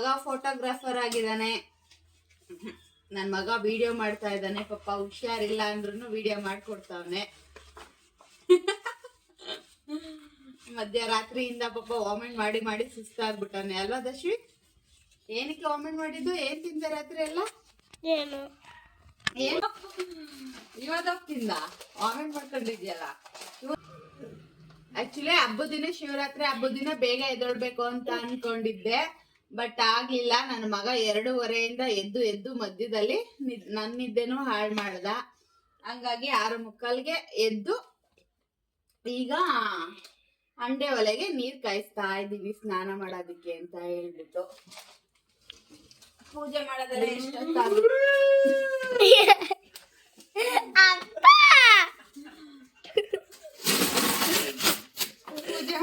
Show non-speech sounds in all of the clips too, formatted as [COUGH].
ಮಗ ಫೋಟೋಗ್ರಾಫರ್ ಆಗಿದ್ದಾನೆ. ನನ್ನ ಮಗ ವಿಡಿಯೋ ಮಾಡ್ತಾ ಇದ್ದಾನೆ. ಪಾಪ ಹುಷಾರಿಲ್ಲ ಅಂದ್ರೂ ವಿಡಿಯೋ ಮಾಡ್ಕೊಡ್ತಾವನೆ. ಮಧ್ಯರಾತ್ರಿಯಿಂದ ಪಾಪ ವಾಮಿಟ್ ಮಾಡಿ ಮಾಡಿ ಸುಸ್ತಾಗ್ಬಿಟ್ಟಾನೆ ಅಲ್ವಾ ದಶ್ವಿ ಏನಕ್ಕೆ ವಾಮಿಟ್ ಮಾಡಿದ್ದು? ಏನ್ ತಿಂದೆ ರಾತ್ರಿ ಎಲ್ಲ? ಏನು? ತಿಂದ? ವಾಮಿಟ್ ಮಾಡ್ಕೊಂಡಿದ್ಯಲ್ಲ? ಆಕ್ಚುಲಿ ಹಬ್ಬದ ದಿನ ಶಿವರಾತ್ರಿ ಹಬ್ಬದ ದಿನ ಬೇಗ ಎದ್ದೊಳ್ಬೇಕು ಅಂತ ಅನ್ಕೊಂಡಿದ್ದೆ. ಬಟ್ ಆಗ್ಲಿಲ್ಲ. ನನ್ನ ಮಗ ಎರಡೂವರೆಯಿಂದ ಎದ್ದು ಎದ್ದು ಮಧ್ಯದಲ್ಲಿ ನನ್ನ ನಿದ್ದೆನು ಹಾಳು ಮಾಡ್ದ. ಹಂಗಾಗಿ ಆರು ಮುಕ್ಕಾಲ್ಗೆ ಎದ್ದು ಈಗ ಅಂಡೆ ಒಲೆಗೆ ನೀರ್ ಕಾಯಿಸ್ತಾ ಇದ್ದೀವಿ ಸ್ನಾನ ಮಾಡೋದಕ್ಕೆ ಅಂತ ಹೇಳ್ಬಿಟ್ಟು. ಪೂಜೆ ಮಾಡೋದೆಲ್ಲ ಎಷ್ಟೊತ್ತಾಗುತ್ತೆ [LAUGHS] ಅಪ್ಪ ಪೂಜೆ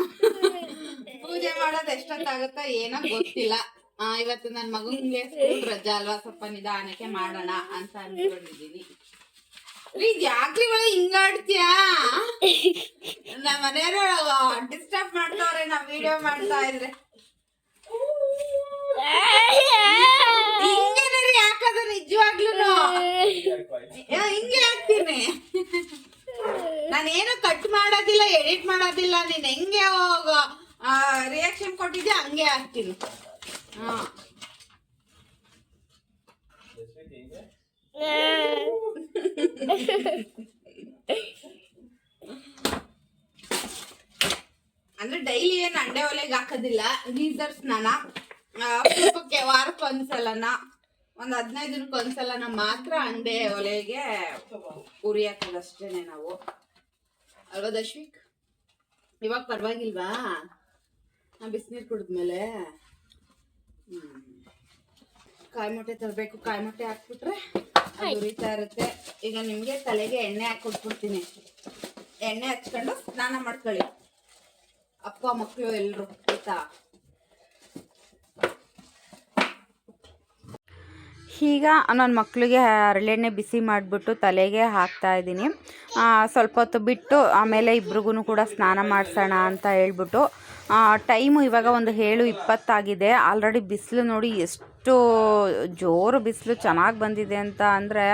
ಪೂಜೆ ಮಾಡೋದು ಎಷ್ಟೊತ್ತಾಗುತ್ತೋ ಏನೋ ಗೊತ್ತಿಲ್ಲ. ಆ, ಇವತ್ತು ಮಗುಂಗೆ ಸ್ಕೂಲ್ ರಜಾ ಅಲ್ವಾ? ಸ್ವಲ್ಪ ನಿಧಾನಕ್ಕೆ ಮಾಡೋಣ ಅಂತ ಅನ್ಕೊಂಡಿದೀನಿ ಯಾಕ್ರಿ ಒಳ್ಳೆ ಹಿಂಗಾಡ್ತೀಯಾ ನಮ್ಮ ಮನೆಯವರು ಡಿಸ್ಟರ್ಬ್ ಮಾಡ್ತಾವ್ರೆ ನಾವ್ ವಿಡಿಯೋ ಮಾಡ್ತಾ ಇದ್ರೆ. ಹಿಂಗೇನಾರ ರೀ ಯಾಕದು ನಿಜವಾಗ್ಲೂ ಹಿಂಗೆ ಹಾಕ್ತೀನಿ ನಾನೇನು ಕಟ್ ಮಾಡೋದಿಲ್ಲ ಎಡಿಟ್ ಮಾಡೋದಿಲ್ಲ ನೀನ್ ಹೆಂಗೆ? ರಿಯಾಕ್ಷನ್ ಕೊಟ್ಟಿದ್ದೆ, ಹಂಗೆ ಹಾಕ್ತೀನಿ. ಹಾ. ಅಂದ್ರೆ ಡೈಲಿ ಏನು ಅಂಡೆ ಒಲೆಗೆ ಹಾಕೋದಿಲ್ಲ ಗೀಸರ್ಸ್ ನಾನಕ್ಕೆ ವಾರಕ್ಕೆ ಒಂದ್ಸಲನ, ಒಂದ್ ಹದಿನೈದು ದಿನಕ್ಕೆ ಒಂದ್ಸಲನ ಮಾತ್ರ ಅಂಡೆ ಒಲೆಗೆ ಉರಿ ಹಾಕೋದಷ್ಟೇನೆ ನಾವು. ಅಲ್ವಾ ದಶ್ವಿಕ್ ಇವಾಗ ಪರವಾಗಿಲ್ವಾ? ಬಿಸಿನೀರು ಕುಡಿದ್ಮೇಲೆ ಕಾಯಿ ಮೊಟ್ಟೆ ತರಬೇಕು ಕಾಯಿ ಮೊಟ್ಟೆ ಹಾಕ್ಬಿಟ್ರೆ ಅದು ಉರಿತಾ ಇರುತ್ತೆ. ಈಗ ನಿಮಗೆ ತಲೆಗೆ ಎಣ್ಣೆ ಹಾಕೊಟ್ಬಿಡ್ತೀನಿ ಎಣ್ಣೆ ಹಚ್ಕೊಂಡು ಸ್ನಾನ ಮಾಡ್ಕೊಳ್ಳಿ. ಅಪ್ಪ ಮಕ್ಕಳು ಎಲ್ರು ಆಯ್ತಾ? ಈಗ ನನ್ನ ಮಕ್ಕಳಿಗೆ ಹರಳೆಣ್ಣೆ ಬಿಸಿ ಮಾಡಿಬಿಟ್ಟು ತಲೆಗೆ ಹಾಕ್ತಾ ಇದ್ದೀನಿ. ಸ್ವಲ್ಪ ಹೊತ್ತು ಬಿಟ್ಟು ಆಮೇಲೆ ಇಬ್ರಿಗೂ ಕೂಡ ಸ್ನಾನ ಮಾಡಿಸೋಣ ಅಂತ ಹೇಳ್ಬಿಟ್ಟು ಟೈಮು ಇವಾಗ ಒಂದು ಏಳು ಇಪ್ಪತ್ತಾಗಿದೆ. ಆಲ್ರೆಡಿ ಬಿಸಿಲು ನೋಡಿ ಎಷ್ಟು ಜೋರು ಬಿಸಿಲು ಚೆನ್ನಾಗಿ ಬಂದಿದೆ ಅಂತ ಅಂದರೆ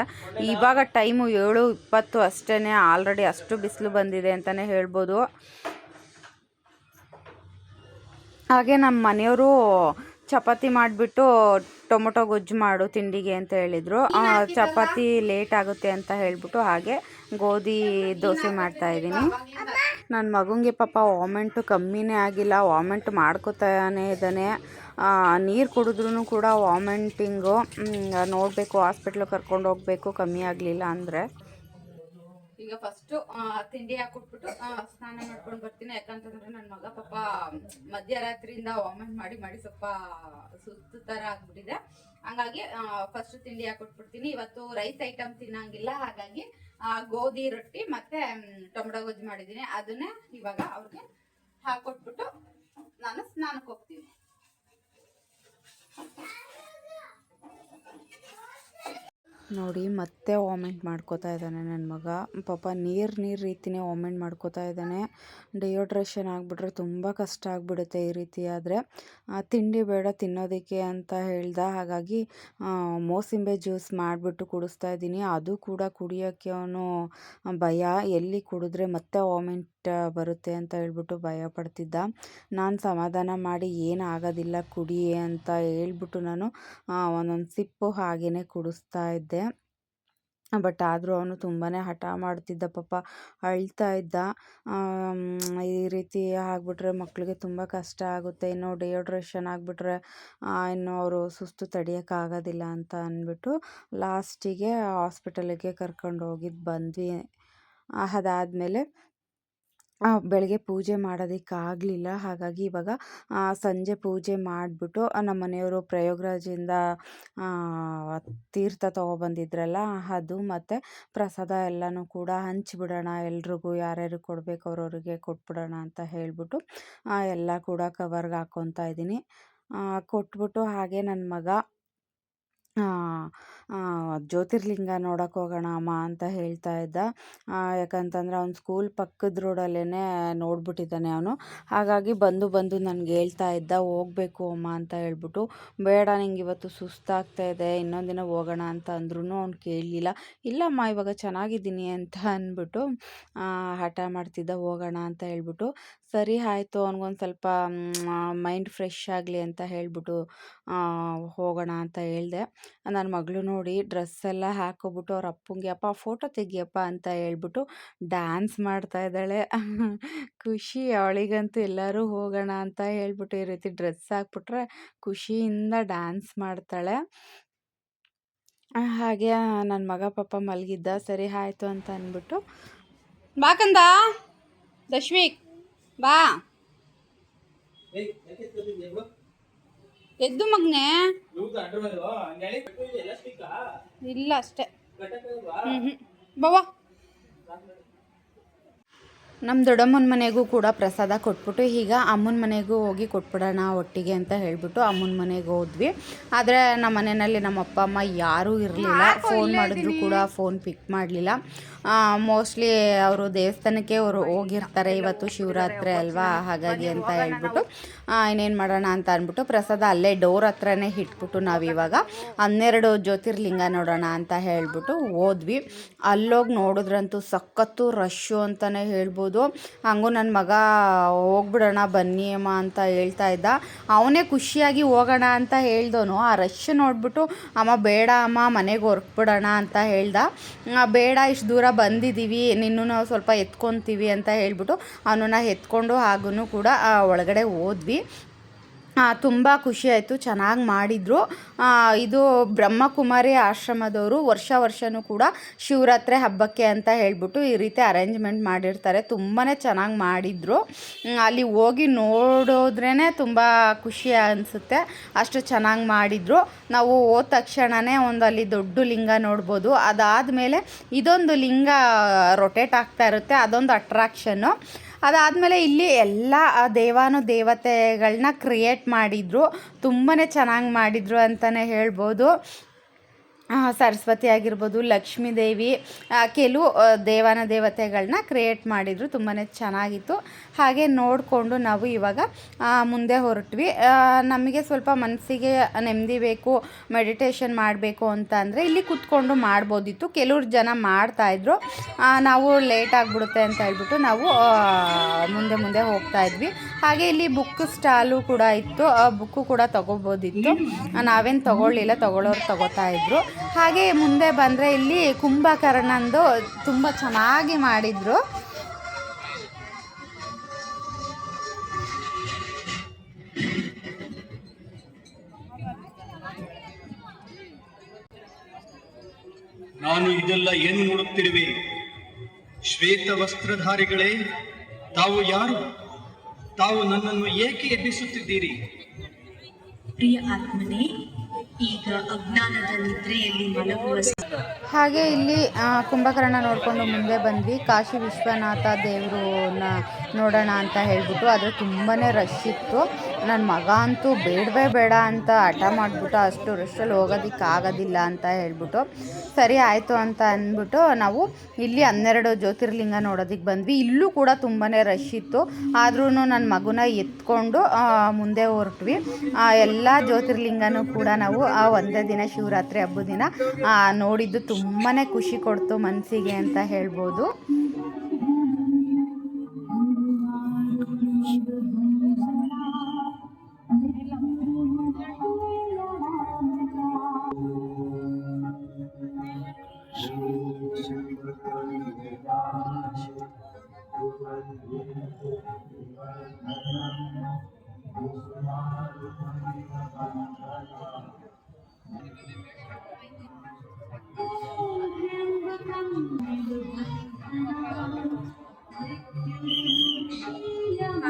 ಇವಾಗ ಟೈಮು ಏಳು ಇಪ್ಪತ್ತು ಅಷ್ಟೇ ಆಲ್ರೆಡಿ ಅಷ್ಟು ಬಿಸಿಲು ಬಂದಿದೆ ಅಂತಲೇ ಹೇಳ್ಬೋದು. ಹಾಗೆ ನಮ್ಮ ಮನೆಯವರು ಚಪಾತಿ ಮಾಡಿಬಿಟ್ಟು ಟೊಮೊಟೊ ಗೊಜ್ಜು ಮಾಡು ತಿಂಡಿಗೆ ಅಂತ ಹೇಳಿದರು. ಚಪಾತಿ ಲೇಟ್ ಆಗುತ್ತೆ ಅಂತ ಹೇಳಿಬಿಟ್ಟು ಹಾಗೆ ಗೋಧಿ ದೋಸೆ ಮಾಡ್ತಾ ಇದ್ದೀನಿ. ನನ್ನ ಮಗನಿಗೆ ಪಾಪ ವಾಮೆಂಟು ಕಮ್ಮಿನೇ ಆಗಿಲ್ಲ ವಾಮೆಂಟ್ ಮಾಡ್ಕೋತಾನೆ ಇದ್ದಾನೆ. ನೀರು ಕುಡಿದ್ರೂ ಕೂಡ ವಾಮೆಂಟಿಂಗು. ನೋಡಬೇಕು ಹಾಸ್ಪಿಟ್ಲಿಗೆ ಕರ್ಕೊಂಡು ಹೋಗಬೇಕು ಕಮ್ಮಿ ಆಗಲಿಲ್ಲ ಅಂದರೆ. ಈಗ ಫಸ್ಟ್ ತಿಂಡಿ ಹಾಕೊಟ್ಬಿಟ್ಟು ಸ್ನಾನ ಮಾಡ್ಕೊಂಡು ಬರ್ತೀನಿ. ಯಾಕಂತಂದ್ರೆ ನನ್ನ ಮಗ ಪಾಪ, ಮಧ್ಯರಾತ್ರಿಯಿಂದ ವಾಮಿಟ್ ಮಾಡಿ ಮಾಡಿ ಸ್ವಲ್ಪ ಸುಸ್ತು ತರ ಆಗ್ಬಿಟ್ಟಿದೆ. ಹಂಗಾಗಿ ಫಸ್ಟ್ ತಿಂಡಿ ಹಾಕೊಟ್ಬಿಡ್ತೀನಿ. ಇವತ್ತು ರೈಸ್ ಐಟಮ್ ತಿನ್ನಂಗಿಲ್ಲ. ಹಾಗಾಗಿ ಗೋಧಿ ರೊಟ್ಟಿ ಮತ್ತೆ ಟೊಮೆಟೊ ಟೊಮೊಟೊ ಗೊಜ್ಜು ಮಾಡಿದ್ದೀನಿ. ಅದನ್ನೇ ಇವಾಗ ಅವ್ರಿಗೆ ಹಾಕೊಟ್ಬಿಟ್ಟು ನಾನು ಸ್ನಾನಕ್ಕೆ ಹೋಗ್ತೀನಿ. ನೋಡಿ ಮತ್ತೆ ವಾಮಿಟ್ ಮಾಡ್ಕೋತಾ ಇದ್ದಾನೆ ನನ್ನ ಮಗ. ಪಾಪ ನೀರು ನೀರು ರೀತಿನೇ ವಾಮಿಟ್ ಮಾಡ್ಕೋತಾ ಇದ್ದಾನೆ. ಡಿಯೋಡ್ರೇಷನ್ ಆಗಿಬಿಟ್ರೆ ತುಂಬ ಕಷ್ಟ ಆಗಿಬಿಡುತ್ತೆ ಈ ರೀತಿ ಆದರೆ ತಿಂಡಿ ಬೇಡ ತಿನ್ನೋದಕ್ಕೆ ಅಂತ ಹೇಳ್ದ. ಹಾಗಾಗಿ ಮೋಸಂಬಿ ಮೋಸಂಬೆ ಜ್ಯೂಸ್ ಮಾಡಿಬಿಟ್ಟು ಕುಡಿಸ್ತಾ ಇದ್ದೀನಿ. ಅದು ಕೂಡ ಕುಡಿಯೋಕ್ಕೆ ಅವನು ಭಯ. ಎಲ್ಲಿ ಕುಡಿದ್ರೆ ಮತ್ತೆ ವಾಮಿಂಟ್ ಬರುತ್ತೆ ಅಂತ ಹೇಳ್ಬಿಟ್ಟು ಭಯ ಪಡ್ತಿದ್ದ. ನಾನು ಸಮಾಧಾನ ಮಾಡಿ ಏನು ಆಗೋದಿಲ್ಲ, ಕುಡಿ ಅಂತ ಹೇಳ್ಬಿಟ್ಟು ನಾನು ಒಂದೊಂದು ಸಿಪ್ಪು ಹಾಗೇ ಕುಡಿಸ್ತಾ ಇದ್ದೆ. ಬಟ್ ಆದರೂ ಅವನು ತುಂಬಾ ಹಠ ಮಾಡ್ತಿದ್ದ, ಪಾಪ ಅಳ್ತಾ ಇದ್ದ. ಈ ರೀತಿ ಆಗಿಬಿಟ್ರೆ ಮಕ್ಕಳಿಗೆ ತುಂಬ ಕಷ್ಟ ಆಗುತ್ತೆ. ಇನ್ನು ಡಿಯೋಡ್ರೇಷನ್ ಆಗಿಬಿಟ್ರೆ ಇನ್ನು ಅವರು ಸುಸ್ತು ತಡೆಯೋಕ್ಕಾಗೋದಿಲ್ಲ ಅಂತ ಅಂದ್ಬಿಟ್ಟು ಲಾಸ್ಟಿಗೆ ಹಾಸ್ಪಿಟಲಿಗೆ ಕರ್ಕೊಂಡು ಹೋಗಿದ್ದು ಬಂದ್ವಿ. ಅದಾದಮೇಲೆ ಬೆಳಗ್ಗೆ ಪೂಜೆ ಮಾಡೋದಕ್ಕಾಗಲಿಲ್ಲ. ಹಾಗಾಗಿ ಇವಾಗ ಸಂಜೆ ಪೂಜೆ ಮಾಡಿಬಿಟ್ಟು ನಮ್ಮ ಮನೆಯವರು ಪ್ರಯೋಗರಾಜಿಂದ ತೀರ್ಥ ತೊಗೊಬಂದಿದ್ರಲ್ಲ, ಅದು ಮತ್ತು ಪ್ರಸಾದ ಎಲ್ಲನೂ ಕೂಡ ಹಂಚಿಬಿಡೋಣ, ಎಲ್ರಿಗೂ ಯಾರ್ಯಾರು ಕೊಡಬೇಕು ಅವ್ರವ್ರಿಗೆ ಕೊಟ್ಬಿಡೋಣ ಅಂತ ಹೇಳಿಬಿಟ್ಟು ಎಲ್ಲ ಕೂಡ ಕವರ್ಗೆ ಹಾಕ್ಕೊತಾ ಇದ್ದೀನಿ. ಕೊಟ್ಬಿಟ್ಟು ಹಾಗೆ ನನ್ನ ಮಗ ಜ್ಯೋತಿರ್ಲಿಂಗ ನೋಡಕ್ಕೆ ಹೋಗೋಣ ಅಮ್ಮ ಅಂತ ಹೇಳ್ತಾ ಇದ್ದ. ಯಾಕಂತಂದ್ರೆ ಅವ್ನು ಸ್ಕೂಲ್ ಪಕ್ಕದ ರೋಡಲ್ಲೇ ನೋಡ್ಬಿಟ್ಟಿದ್ದಾನೆ ಅವನು. ಹಾಗಾಗಿ ಬಂದು ಬಂದು ನನಗೆ ಹೇಳ್ತಾ ಇದ್ದ, ಹೋಗ್ಬೇಕು ಅಮ್ಮ ಅಂತ ಹೇಳ್ಬಿಟ್ಟು, ಬೇಡ ನಿಂಗೆ ಇವತ್ತು ಸುಸ್ತಾಗ್ತಾ ಇದೆ, ಇನ್ನೊಂದು ದಿನ ಹೋಗೋಣ ಅಂತ ಅಂದ್ರೂ ಅವ್ನು ಕೇಳಲಿಲ್ಲ. ಇಲ್ಲಮ್ಮ, ಇವಾಗ ಚೆನ್ನಾಗಿದ್ದೀನಿ ಅಂತ ಅಂದ್ಬಿಟ್ಟು ಹಠ ಮಾಡ್ತಿದ್ದ, ಹೋಗೋಣ ಅಂತ ಹೇಳ್ಬಿಟ್ಟು, ಸರಿ ಆಯಿತು, ಅವ್ನಿಗೊಂದು ಸ್ವಲ್ಪ ಮೈಂಡ್ ಫ್ರೆಶ್ ಆಗಲಿ ಅಂತ ಹೇಳ್ಬಿಟ್ಟು ಹೋಗೋಣ ಅಂತ ಹೇಳಿದೆ. ನನ್ನ ಮಗಳು ನೋಡಿ ಡ್ರೆಸ್ ಎಲ್ಲ ಹಾಕೋಬಿಟ್ಟು ಅವ್ರ ಅಪ್ಪಂಗೆ, ಅಪ್ಪ, ಫೋಟೋ ತೆಗಿಯಪ್ಪ ಅಂತ ಹೇಳ್ಬಿಟ್ಟು ಡ್ಯಾನ್ಸ್ ಮಾಡ್ತಾ ಇದ್ದಾಳೆ. ಖುಷಿ, ಅವಳಿಗಂತೂ ಎಲ್ಲರೂ ಹೋಗೋಣ ಅಂತ ಹೇಳ್ಬಿಟ್ಟು ಈ ರೀತಿ ಡ್ರೆಸ್ ಹಾಕ್ಬಿಟ್ರೆ ಖುಷಿಯಿಂದ ಡ್ಯಾನ್ಸ್ ಮಾಡ್ತಾಳೆ. ಹಾಗೆ ನನ್ನ ಮಗ ಪಾಪ ಮಲಗಿದ್ದ, ಸರಿ, ಆಯಿತು ಅಂತ ಅಂದ್ಬಿಟ್ಟು ಬಾಕಂದ ದಶ್ವಿಕ್, ಬಾ. ಎದ್ದು ಮಗ್ನೆ? ಇಲ್ಲ ಅಷ್ಟೇ. ಹ್ಞೂ ಹ್ಞೂ ಬಾವಾ ನಮ್ಮ ದೊಡ್ಡಮ್ಮನ ಮನೆಗೂ ಕೂಡ ಪ್ರಸಾದ ಕೊಟ್ಬಿಟ್ಟು ಈಗ ಅಮ್ಮನ ಮನೆಗೂ ಹೋಗಿ ಕೊಟ್ಬಿಡೋಣ ಒಟ್ಟಿಗೆ ಅಂತ ಹೇಳಿಬಿಟ್ಟು ಅಮ್ಮನ ಮನೆಗೆ ಹೋದ್ವಿ. ಆದರೆ ನಮ್ಮ ಮನೆಯಲ್ಲಿ ನಮ್ಮ ಅಪ್ಪ ಅಮ್ಮ ಯಾರೂ ಇರಲಿಲ್ಲ. ಫೋನ್ ಮಾಡಿದ್ರು ಕೂಡ ಫೋನ್ ಪಿಕ್ ಮಾಡಲಿಲ್ಲ. ಮೋಸ್ಟ್ಲಿ ಅವರು ದೇವಸ್ಥಾನಕ್ಕೆ ಅವರು ಹೋಗಿರ್ತಾರೆ. ಇವತ್ತು ಶಿವರಾತ್ರಿ ಅಲ್ವಾ? ಹಾಗಾಗಿ ಅಂತ ಹೇಳ್ಬಿಟ್ಟು. ಇನ್ನೇನು ಮಾಡೋಣ ಅಂತ ಅಂದ್ಬಿಟ್ಟು ಪ್ರಸಾದ ಅಲ್ಲೇ ಡೋರ್ ಹತ್ರನೇ ಇಟ್ಬಿಟ್ಟು ನಾವಿವಾಗ ಹನ್ನೆರಡು ಜ್ಯೋತಿರ್ಲಿಂಗ ನೋಡೋಣ ಅಂತ ಹೇಳಿಬಿಟ್ಟು ಹೋದ್ವಿ. ಅಲ್ಲೋಗಿ ನೋಡಿದ್ರಂತೂ ಸಖತ್ತು ರಶ್ಶು ಅಂತಲೇ ಹೇಳ್ಬೋದು. ಹಂಗೂ ನನ್ನ ಮಗ ಹೋಗ್ಬಿಡೋಣ, ಬನ್ನಿ ಅಮ್ಮ ಅಂತ ಹೇಳ್ತಾ ಇದ್ದ. ಅವನೇ ಖುಷಿಯಾಗಿ ಹೋಗೋಣ ಅಂತ ಹೇಳ್ದವನು ಆ ರಶ್ ನೋಡ್ಬಿಟ್ಟು ಅಮ್ಮ, ಬೇಡ ಅಮ್ಮ, ಮನೆಗೆ ಹೊರ್ಕ್ಬಿಡೋಣ ಅಂತ ಹೇಳ್ದ. ಬೇಡ, ಇಷ್ಟು ದೂರ ಬಂದಿದ್ದೀವಿ ನಿನ್ನೂ ಸ್ವಲ್ಪ ಎತ್ಕೊತೀವಿ ಅಂತ ಹೇಳ್ಬಿಟ್ಟು ಅವನನ್ನ ಎತ್ಕೊಂಡು ಹಾಗೂ ಕೂಡ ಒಳಗಡೆ ಹೋದ್ವಿ. ತುಂಬ ಖುಷಿ ಆಯಿತು, ಚೆನ್ನಾಗಿ ಮಾಡಿದರು. ಇದು ಬ್ರಹ್ಮಕುಮಾರಿ ಆಶ್ರಮದವರು ವರ್ಷ ವರ್ಷವೂ ಕೂಡ ಶಿವರಾತ್ರಿ ಹಬ್ಬಕ್ಕೆ ಅಂತ ಹೇಳಿಬಿಟ್ಟು ಈ ರೀತಿ ಅರೇಂಜ್ಮೆಂಟ್ ಮಾಡಿರ್ತಾರೆ. ತುಂಬಾ ಚೆನ್ನಾಗಿ ಮಾಡಿದರು. ಅಲ್ಲಿ ಹೋಗಿ ನೋಡೋದ್ರೇ ತುಂಬ ಖುಷಿ ಅನಿಸುತ್ತೆ. ಅಷ್ಟು ಚೆನ್ನಾಗಿ ಮಾಡಿದರು. ನಾವು ಹೋದ ತಕ್ಷಣವೇ ಒಂದು ಅಲ್ಲಿ ದೊಡ್ಡ ಲಿಂಗ ನೋಡ್ಬೋದು. ಅದಾದಮೇಲೆ ಇದೊಂದು ಲಿಂಗ ರೊಟೇಟ್ ಆಗ್ತಾ ಇರುತ್ತೆ. ಅದೊಂದು ಅಟ್ರಾಕ್ಷನ್ನು ಅದಾದಮೇಲೆ ಇಲ್ಲಿ ಎಲ್ಲ ದೇವಾನು ದೇವತೆಗಳನ್ನ ಕ್ರಿಯೇಟ್ ಮಾಡಿದರು. ತುಂಬಾ ಚೆನ್ನಾಗಿ ಮಾಡಿದರು ಅಂತಲೇ ಹೇಳ್ಬೋದು. ಸರಸ್ವತಿ ಆಗಿರ್ಬೋದು, ಲಕ್ಷ್ಮೀ ದೇವಿ ಕೆಲವು ದೇವಾನ ದೇವತೆಗಳನ್ನ ಕ್ರಿಯೇಟ್ ಮಾಡಿದರು ತುಂಬಾ ಚೆನ್ನಾಗಿತ್ತು. ಹಾಗೆ ನೋಡಿಕೊಂಡು ನಾವು ಇವಾಗ ಮುಂದೆ ಹೊರಟ್ವಿ. ನಮಗೆ ಸ್ವಲ್ಪ ಮನಸ್ಸಿಗೆ ನೆಮ್ಮದಿ ಬೇಕು ಮೆಡಿಟೇಷನ್ ಮಾಡಬೇಕು ಅಂತ ಅಂದರೆ ಇಲ್ಲಿ ಕೂತ್ಕೊಂಡು ಮಾಡ್ಬೋದಿತ್ತು. ಕೆಲವ್ರು ಜನ ಮಾಡ್ತಾಯಿದ್ರು ನಾವು ಲೇಟ್ ಆಗಿಬಿಡುತ್ತೆ ಅಂತ ಹೇಳ್ಬಿಟ್ಟು ನಾವು ಮುಂದೆ ಮುಂದೆ ಹೋಗ್ತಾ ಇದ್ವಿ. ಹಾಗೆ ಇಲ್ಲಿ ಬುಕ್ ಸ್ಟಾಲು ಕೂಡ ಇತ್ತು. ಆ ಬುಕ್ಕು ಕೂಡ ತಗೋಬೋದಿತ್ತು. ನಾವೇನು ತಗೊಳ್ಳಿಲ್ಲ ತಗೊಳ್ಳೋರು ತಗೋತಾ ಇದ್ರು. ಹಾಗೆ ಮುಂದೆ ಬಂದರೆ ಇಲ್ಲಿ ಕುಂಭಕರ್ಣಂದು ತುಂಬ ಚೆನ್ನಾಗಿ ಮಾಡಿದರು. ನಾನು ಇದೆಲ್ಲ ಏನು ನೋಡುತ್ತಿರುವೆ? ಶ್ವೇತ ವಸ್ತ್ರಧಾರಿಗಳೇ ತಾವು ಯಾರು? ತಾವು ನನ್ನನ್ನು ಏಕೆ ಎಬ್ಬಿಸುತ್ತಿದ್ದೀರಿ? ಪ್ರಿಯ ಆತ್ಮನೇ ಈಗ ಅಜ್ಞಾನದ ನಿದ್ರೆಯಲ್ಲಿ ಮಲಗುವ ಹಾಗೆ ಇಲ್ಲಿ ಕುಂಭಕರ್ಣ ನೋಡಿಕೊಂಡು ಮುಂದೆ ಬಂದ್ವಿ. ಕಾಶಿ ವಿಶ್ವನಾಥ ದೇವರನ್ನ ನೋಡೋಣ ಅಂತ ಹೇಳ್ಬಿಟ್ಟು ಅದು ತುಂಬಾ ರಶ್ ಇತ್ತು. ನನ್ನ ಮಗ ಅಂತೂ ಬೇಡವೇ ಬೇಡ ಅಂತ ಹಠ ಮಾಡಿಬಿಟ್ಟು ಅಷ್ಟು ರಷ್ಟಲ್ಲಿ ಹೋಗೋದಕ್ಕೆ ಆಗೋದಿಲ್ಲ ಅಂತ ಹೇಳ್ಬಿಟ್ಟು, ಸರಿ ಆಯಿತು ಅಂತ ಅಂದ್ಬಿಟ್ಟು ನಾವು ಇಲ್ಲಿ ಹನ್ನೆರಡು ಜ್ಯೋತಿರ್ಲಿಂಗ ನೋಡೋದಕ್ಕೆ ಬಂದ್ವಿ. ಇಲ್ಲೂ ಕೂಡ ತುಂಬಾ ರಶ್ ಇತ್ತು. ಆದ್ರೂ ನನ್ನ ಮಗುನ ಎತ್ಕೊಂಡು ಮುಂದೆ ಹೊರಟ್ವಿ. ಎಲ್ಲ ಜ್ಯೋತಿರ್ಲಿಂಗನೂ ಕೂಡ ನಾವು ಆ ಒಂದೇ ದಿನ ಶಿವರಾತ್ರಿ ಹಬ್ಬದ ದಿನ ನೋಡಿದ್ದು ತುಂಬಾ ಖುಷಿ ಕೊಡ್ತು ಮನಸ್ಸಿಗೆ ಅಂತ ಹೇಳ್ಬೋದು.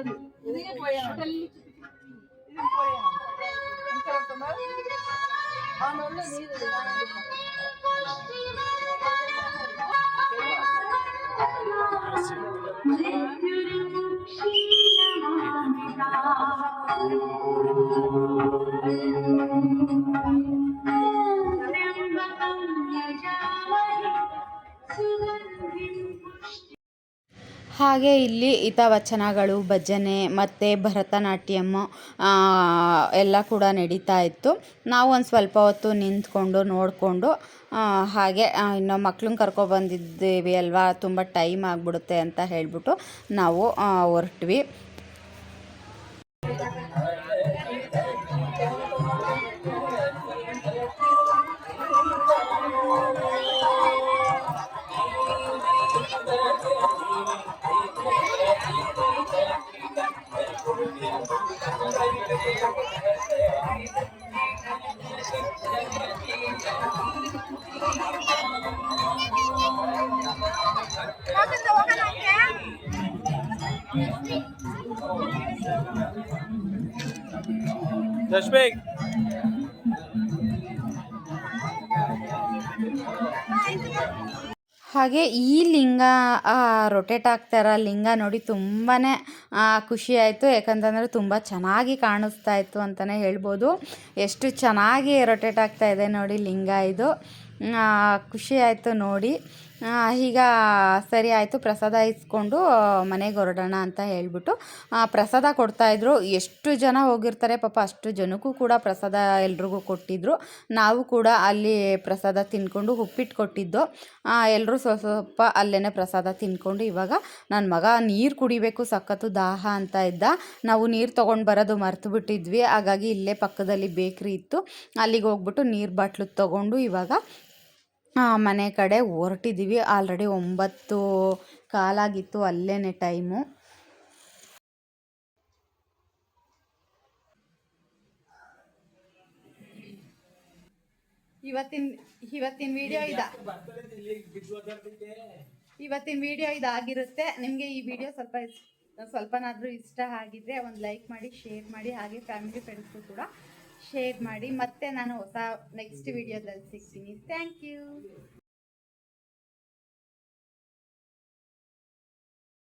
ಕೈ ನೋವು ಹಾಗೆ ಇಲ್ಲಿ ಹಿತವಚನಗಳು, ಭಜನೆ ಮತ್ತು ಭರತನಾಟ್ಯಮ್ ಎಲ್ಲ ಕೂಡ ನಡೀತಾ ಇತ್ತು. ನಾವು ಒಂದು ಸ್ವಲ್ಪ ಹೊತ್ತು ನಿಂತ್ಕೊಂಡು ನೋಡಿಕೊಂಡು ಹಾಗೆ ಇನ್ನು ಮಕ್ಳನ್ನ ಕರ್ಕೊಬಂದಿದ್ದೀವಿ ಅಲ್ವಾ, ತುಂಬ ಟೈಮ್ ಆಗಿಬಿಡುತ್ತೆ ಅಂತ ಹೇಳಿಬಿಟ್ಟು ನಾವು ಹೊರಟ್ವಿ. ಹಾಗೆ ಈ ಲಿಂಗ ರೊಟೇಟ್ ಆಗ್ತಾರ ಲಿಂಗ ನೋಡಿ ತುಂಬಾ ಖುಷಿ ಆಯಿತು. ಯಾಕಂತಂದರೆ ತುಂಬ ಚೆನ್ನಾಗಿ ಕಾಣಿಸ್ತಾ ಇತ್ತು ಅಂತಲೇ ಹೇಳ್ಬೋದು. ಎಷ್ಟು ಚೆನ್ನಾಗಿ ರೊಟೇಟ್ ಆಗ್ತಾ ಇದೆ ನೋಡಿ ಲಿಂಗ ಇದು. ಖುಷಿ ಆಯಿತು ನೋಡಿ. ಈಗ ಸರಿ ಆಯಿತು. ಪ್ರಸಾದ ಇಸ್ಕೊಂಡು ಮನೆಗೆ ಹೊರಡೋಣ ಅಂತ ಹೇಳ್ಬಿಟ್ಟು ಪ್ರಸಾದ ಕೊಡ್ತಾಯಿದ್ರು ಎಷ್ಟು ಜನ ಹೋಗಿರ್ತಾರೆ ಪಾಪ, ಅಷ್ಟು ಜನಕ್ಕೂ ಕೂಡ ಪ್ರಸಾದ ಎಲ್ರಿಗೂ ಕೊಟ್ಟಿದ್ರು. ನಾವು ಕೂಡ ಅಲ್ಲಿ ಪ್ರಸಾದ ತಿನ್ಕೊಂಡು ಉಪ್ಪಿಟ್ಟು ಕೊಟ್ಟಿದ್ದು. ಎಲ್ಲರೂ ಸ್ವಲ್ಪ ಸ್ವಲ್ಪ ಅಲ್ಲೇ ಪ್ರಸಾದ ತಿನ್ಕೊಂಡು ಇವಾಗ ನನ್ನ ಮಗ ನೀರು ಕುಡಿಬೇಕು, ಸಖತ್ತು ದಾಹ ಅಂತ ಇದ್ದ. ನಾವು ನೀರು ತೊಗೊಂಡು ಬರೋದು ಮರ್ತು ಬಿಟ್ಟಿದ್ವಿ. ಹಾಗಾಗಿ ಇಲ್ಲೇ ಪಕ್ಕದಲ್ಲಿ ಬೇಕ್ರಿ ಇತ್ತು. ಅಲ್ಲಿಗೆ ಹೋಗ್ಬಿಟ್ಟು ನೀರು ಬಾಟ್ಲು ತೊಗೊಂಡು ಇವಾಗ ಮನೆ ಕಡೆ ಹೊರಟಿದ್ದೀವಿ ಆಲ್ರೆಡಿ ಒಂಬತ್ತು ಕಾಲಾಗಿತ್ತು ಅಲ್ಲೇ ಟೈಮು. ಇವತ್ತಿನ ಇವತ್ತಿನ ವಿಡಿಯೋ ಇದ. ಇವತ್ತಿನ ವಿಡಿಯೋ ಇದಾಗಿರುತ್ತೆ ನಿಮಗೆ ಈ ವಿಡಿಯೋ ಸ್ವಲ್ಪ ಸ್ವಲ್ಪನಾದರೂ ಇಷ್ಟ ಆಗಿದ್ರೆ ಒಂದು ಲೈಕ್ ಮಾಡಿ ಶೇರ್ ಮಾಡಿ, ಹಾಗೆ ಫ್ಯಾಮಿಲಿ ಫ್ರೆಂಡ್ಸ್ಗೂ ಕೂಡ. ಶೇರ್ ಮಾಡಿ ಮತ್ತೆ ನಾನು ಹೊಸ ನೆಕ್ಸ್ಟ್ ವಿಡಿಯೋದಲ್ಲಿ ಸಿಗ್ತೀನಿ. Thank you